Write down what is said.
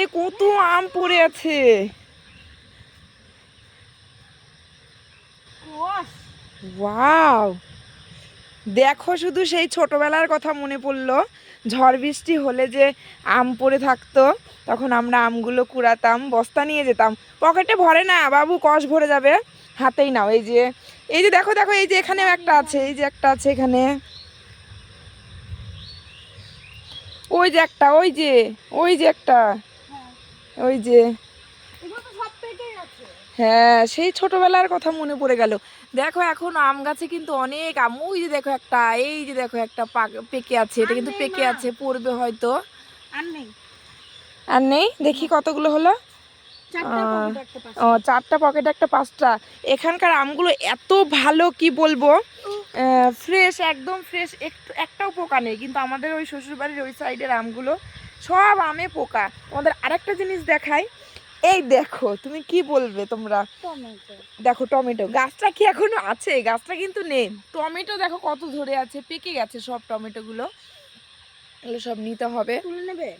এ কত আম পড়ে আছে। ওয়াও। দেখো শুধু সেই ছোটবেলার কথা মনে পড়ল। ঝড় বৃষ্টি হলে যে আম পড়ে থাকতো তখন আমরা আমগুলো কুড়াতাম বস্তা নিয়ে যেতাম। পকেটে ভরে না বাবু কষ ভরে যাবে। হাতেই নাও এই যে এই যে দেখো দেখো এই যে এখানেও একটা আছে এই যে একটা আছে এখানে। ওই যে একটা ওই যে ওই যে একটা। ওই যে। হ্যাঁ সেই ছোটবেলার কথা মনে পড়ে গেল। দেখো এখন আম গাছে কিন্তু অনেক আম। ওই যে দেখো একটা এই যে দেখো একটা পাক- আছে। এটা কিন্তু পেকে আছে পড়বে হয়তো। আর নেই। আর নেই? দেখি কতগুলো হলো। ও চারটা পকেট একটা পাঁচটা। এখানকার আমগুলো এত ভালো কি বলব? ফ্রেশ একদম ফ্রেশ একটু একটাও পোকা নেই কিন্তু আমাদের ওই শ্বশুরবাড়ির ওই সাইডের আমগুলো সব আমে পোকা। তোমাদের আরেকটা জিনিস দেখাই। এই দেখো তুমি কি বলবে তোমরা? দেখো টমেটো গাছটা কি এখনও আছে? গাছটা কিন্তু নেই। টমেটো দেখো কত ধরে আছে পেকে গেছে সব টমেটোগুলো। এগুলো সব নিতে হবে। তুলে নেবে?